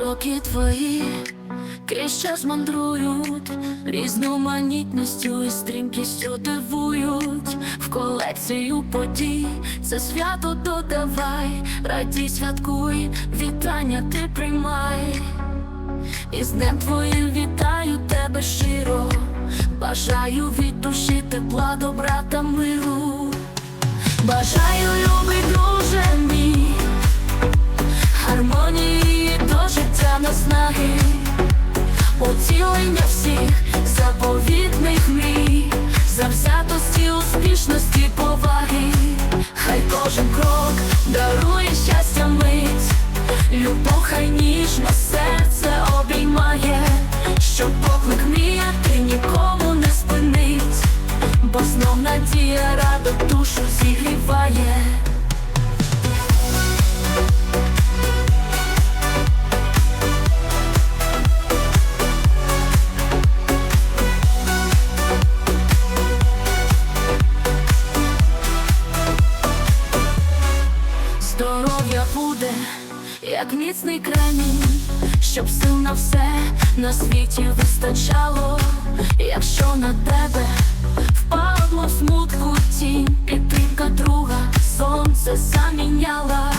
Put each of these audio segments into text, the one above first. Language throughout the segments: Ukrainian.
роки твої крізь час мандрують, різноманітністю і стрімкістю дивують в колекцію подій, це свято додавай, радій святкуй, вітання ти приймай. І з днем твоїм вітаю тебе щиро, бажаю від душі тепла, добра та миру. Бажаю, любий друже життя наснаги, поцілення всіх заповітних мрій, завзятості, успішності, поваги, хай кожен крок дарує щастя мить, любов хай ніжно серце обіймає, щоб поклик мріяти нікому не спинить, бо знов надія радо душу як міцний кремінь, щоб сил на все на світі вистачало, якщо на тебе впадло смутку тінь, підтримка друга, сонце заміняла,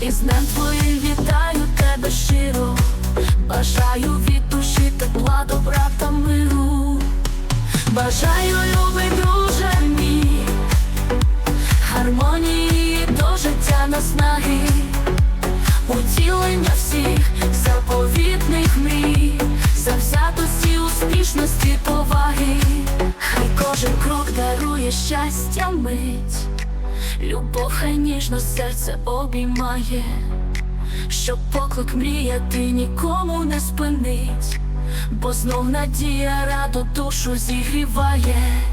і з днем твоїм вітаю тебе щиро, бажаю від душі тепла, добра та миру, бажаю, любий наснаги, утілення всіх заповітних мрій, завзятості, успішності, поваги, хай кожен крок дарує щастя мить, любов хай ніжно серце обіймає, щоб поклик мріяти нікому не спинить, бо знов надія радо душу зігріває.